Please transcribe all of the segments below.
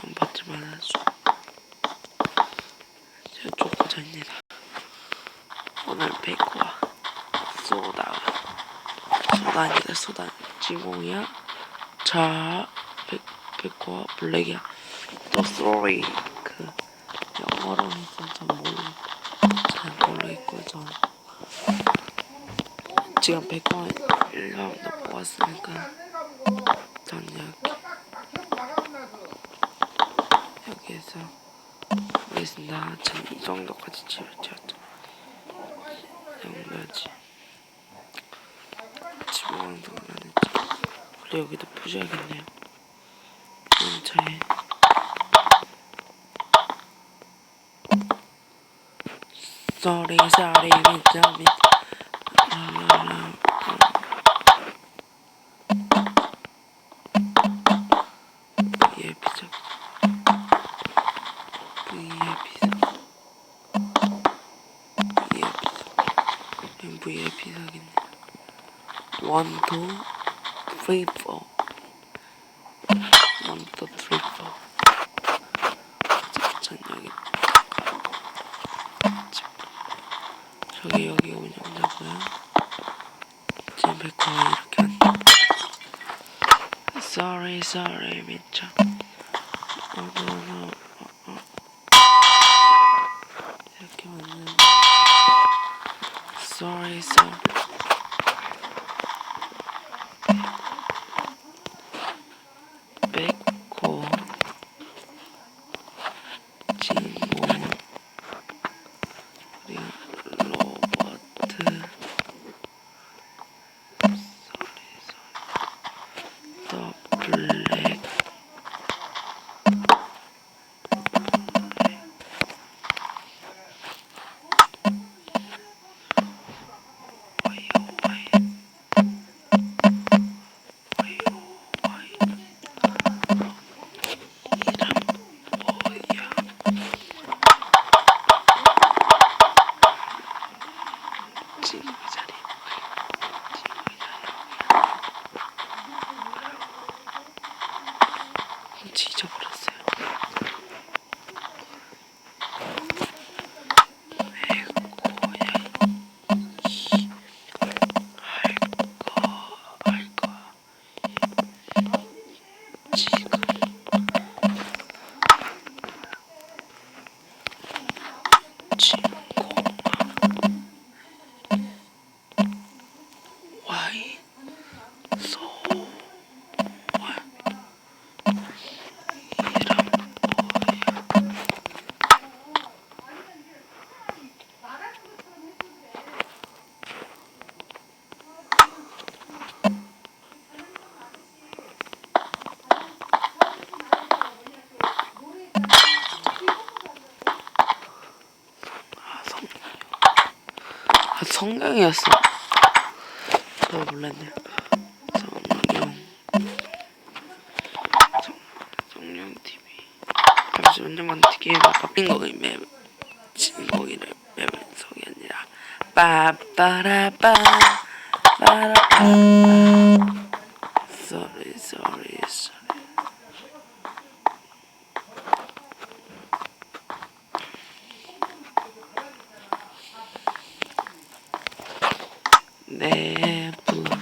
좀 받지 말아줘. 저 조구자입니다. 오늘 백과 소다 소다 아니다 소다 진공이야. 자 백, 백과 블랙이야. 또 sorry 그 영어로 해서 전 모르 잘 모르겠고 전 지금 백과 1라운드 뽑았으니까 전 여기 여기에서 보겠습니다. 전이 정도까지 지었죠. 여기까지 집어넣는 동안에 원래 여기도 부셔야겠네요. 근처에 Sorry, sorry, 미쳐, 미 One, two, three, four. One, two, three, four. 전 여기. 저기 여기 운영자고요. 지금 백화가 이렇게 왔네. Sorry, sorry, 미쳐. 어, 너, 너, 어, 어. 이렇게 왔는데. Sorry, sorry. 아 성룡이었어. 저 몰랐네요 성, 성룡 TV 잠시만요 게임 바뀐 거기 맵 진거기를 맵을 속이 아니라. 빠빠라빠 빠라빠 sorry sorry sorry 내부 아,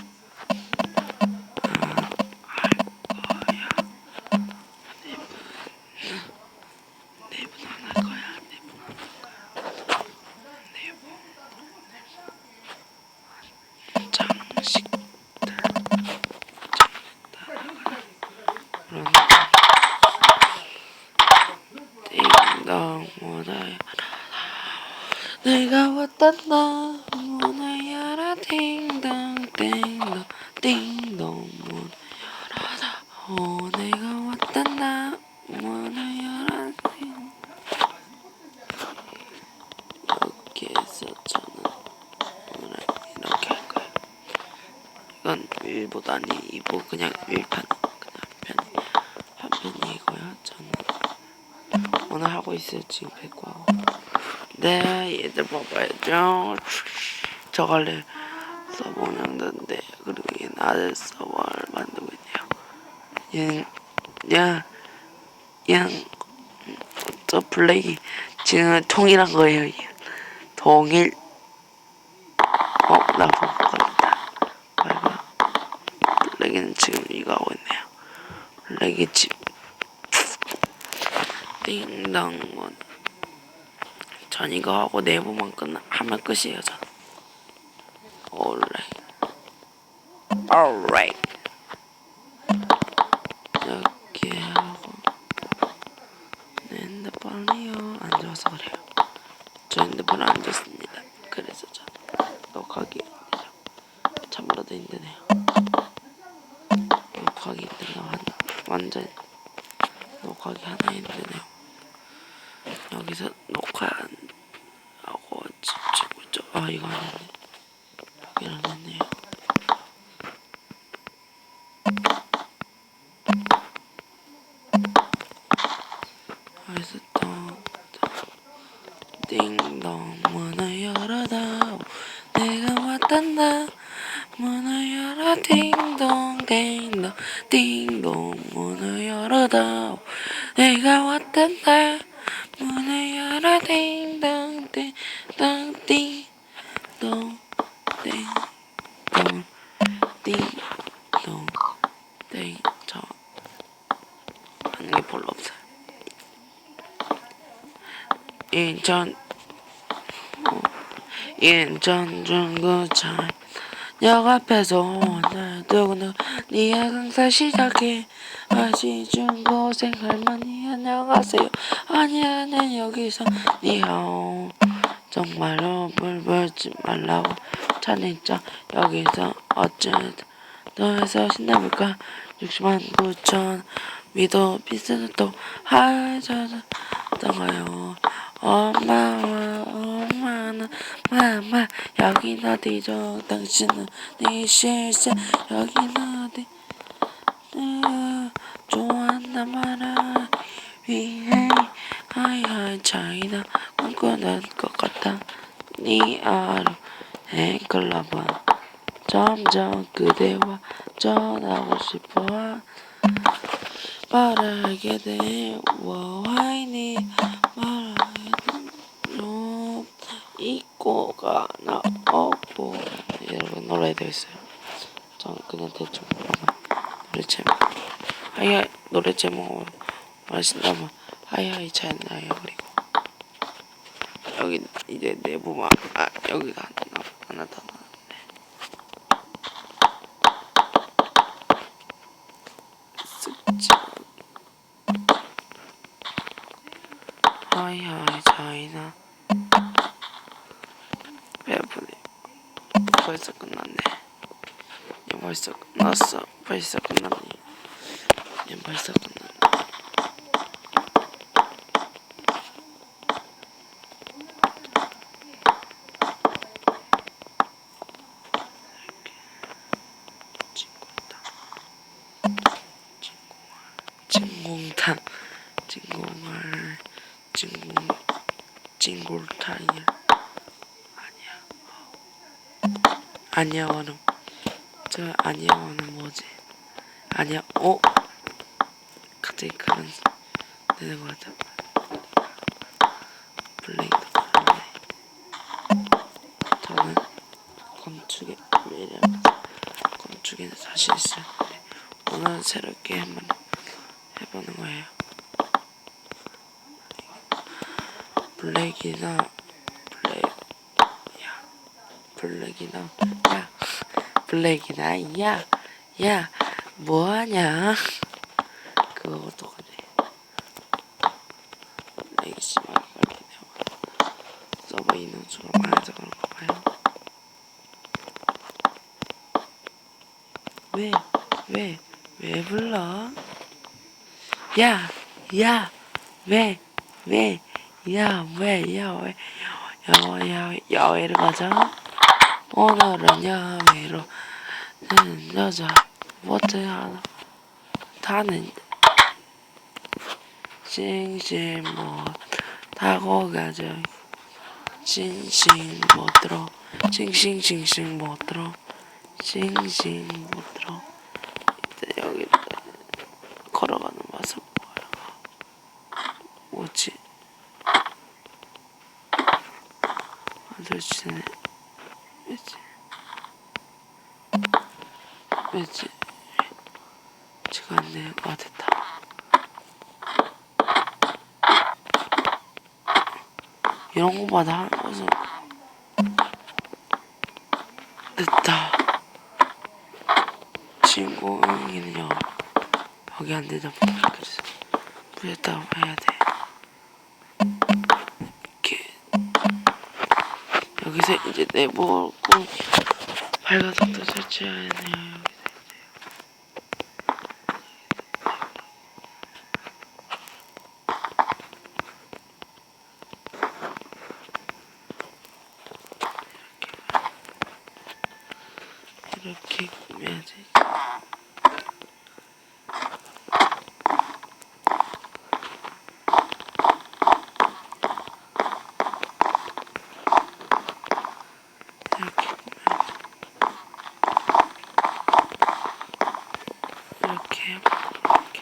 할 거야. 내부 내부 안할 거야. 내부 안할 거야. 내부 내부 장식들 그런 띵동 문을 내가 왔다 나 문을 열어 띵동 띵동 띵동. 문을 열어라 어 내가 왔다 나 문을 열어 띵 여기에서 저는 오늘 이렇게 할 거예요. 이건 1보다 아니 2보 그냥 1판 그냥 편, 한 편이고요 저는. 오늘 하고 있어요 지금 백과고 네 얘들 봐봐야죠 저 원래 서버 운영자인데 그리고 얘는 아들 서버를 만들고 있네요 야, 야, 야, 저 블랙이 지금 통일한 거예요. 얘. 통일. 어, 나못 걸린다. 말고 블랙이는 지금 이거 하고 있네요. 블랙이 집. 띵동 원. 전 이거 하고 내부만 끝나 하면 끝이에요. 전. alright. 이렇게 하고 내 핸드폰이요 안 좋아서 그래요. 저 핸드폰 안 좋습니다. 그래서 저 녹화하기 힘들어. 참으로도 힘드네요. 녹화하기 힘드네요. 한, 완전 녹화하기 하나 힘드네요. 여기서 녹화하고 찍고 있죠. 아 이거 안 했네. 했네요. 그래서 또 띵동 문을 열어다 내가 왔단다. 문을 열어 띵동 띵동 띵동 문을 열어다 내가 왔단다. 문을 열어 띵동 띵동 띵동 띵동 띵동 띵저 하는 게 별로 없어요 인천 어, 인천 중구청 역 앞에서 오늘 누구는 네 강사 시작해 아시 중고생 할머니 안녕하세요. 아니 아니 여기서 니하오 정말로 물 벌지 말라고 차니까 여기서 어쨌든 너에서 신나볼까? 60만 9천 위도 비스는 또 하자자 떠가요 엄마와 엄마는 마마 여긴 어디죠 당신은 네 실세 여긴 어디 네, 좋아한다 말아. 위해 하이하이 차이나 꿈꾸는 것 같아. 네 아로 앵클러봐 점점 그대와 전하고 싶어. 말하게 되워 화이니 말하게 되워 이꼬가 나 없고 여러분 노래도 있어요. 전 그냥 대충 노래 제목. 하이하이 노래 제목 말하신다면 하이하이 차였나요. 그리고 여기 이제 내부만 아 여기가 하나 하나 더 나왔네 쓱지 하이하이 차이나 배분이 벌써 끝났네 얘 벌써 끝났어. 벌써 끝났네. 얘 벌써 끝났네. 진공탄. 진공을 진공 진골탄이 아니야. 아니야 원 음저 아니야 원음 뭐지? 아니야 어? 갑자기 그런 되는 것 같아. 블레이드 그런데. 저는 건축에 매력 건축에는 사실 있어요 오늘 새롭게 한번 해보는 거예요. 블랙이나 블랙 야 블랙이나 야 블랙이나 야 야 뭐하냐? 그거 어떡하지 블랙이 심하게 걸리네요 서버 인원 수가 많아서 그런가 봐요. 왜 왜, 왜 불러? 야, 야, 왜, 왜, 야, 왜, 야, 왜, 야, 야, 야외를 가자. 오늘은 야매로 는 여자 버트 하나 다는 진실 못 하고 가자 진실 못 들어. 싱싱 싱싱 못 들어. 싱싱 못 들어. 이제 여기 걸어가는 모습 뭐야? 뭐지? 안 들지네. 되는 거 됐다. 이런 거마다 하는 것은 됐다. 친구이는요 여기 안 되나 보다. 그래서 그랬다고 해야 돼. 이렇게 여기서 이제 내보고 발가닥도 설치해야 해요. 이렇게 꾸며야지. 이렇게 꾸며야지. 이렇게 이렇게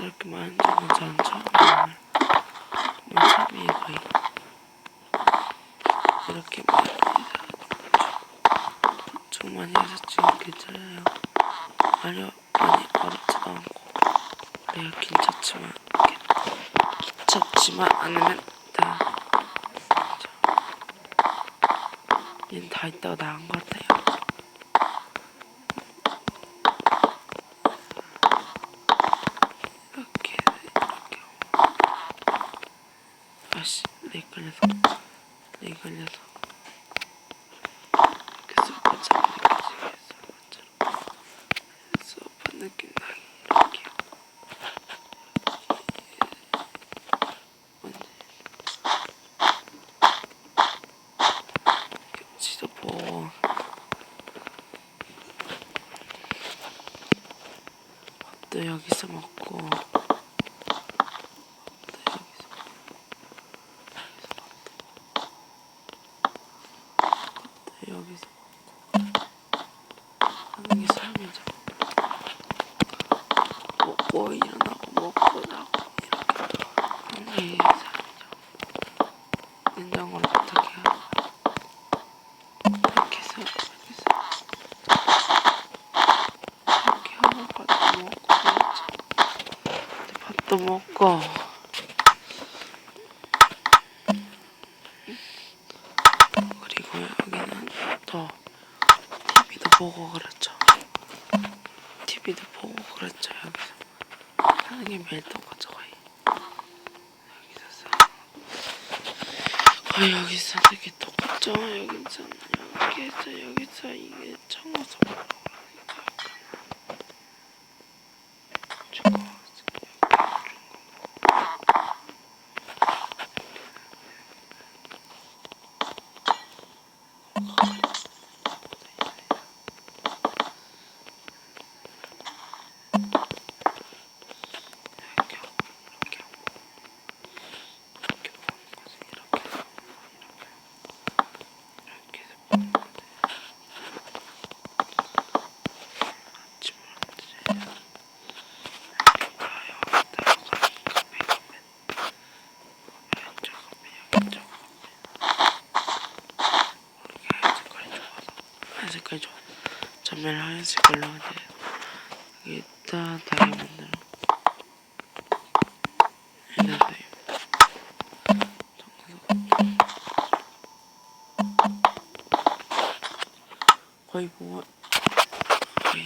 이렇게 만지면 전 처음이에요. 처음이에요 거의. 이렇게 좀 많이 지금 괜찮아요. 아니요, 많이 어렵지도 않고. 내가 괜찮지만 괜찮지만 않으면 다. 얘는 다 있다가 나은 것 같아요. 이렇게 이렇게 아씨 렉 걸려서. 렉 걸려서 이렇게 소파 참 느껴지게 소파처럼 소파 느낌 나게 이렇게 뭔지 경치도 보고 밥도 여기서 먹고 밥도 여기서 밥도 여기서 하는 게 삶이죠. 먹고 일어나고 먹고 나고 이렇게 하는 게 삶이죠. 냉장고를 어떻게 해요? 이렇게 해서 이렇게 해서 이렇게 하고 밥도 먹고 그렇죠. 밥도 먹고 그리고 여기는 또 TV도 보고 그렇죠. TV도 보고 그렇죠. 여기서 하는 게 매일 똑같죠 거의. 여기서 사 거의 여기서 되게 똑같죠. 여기서 여기서 여기서 이게 청어서 뭐라고 그러니까 약간 중국 이렇게 하고 이렇게 하고 이렇게 보는 거지 이렇게 해서 이렇게 이렇게 해서 보는 거지 아침을 앉으세요 이렇게 가요 여기다가 커피 커피 왼쪽 커피 왼쪽 커피 이렇게 하얀 색깔이 좋아서 하얀 색깔이 좋아 전면을 하얀 색깔로 이제 여기다 다이아몬드로 해놨어요. 거의 뭐 거의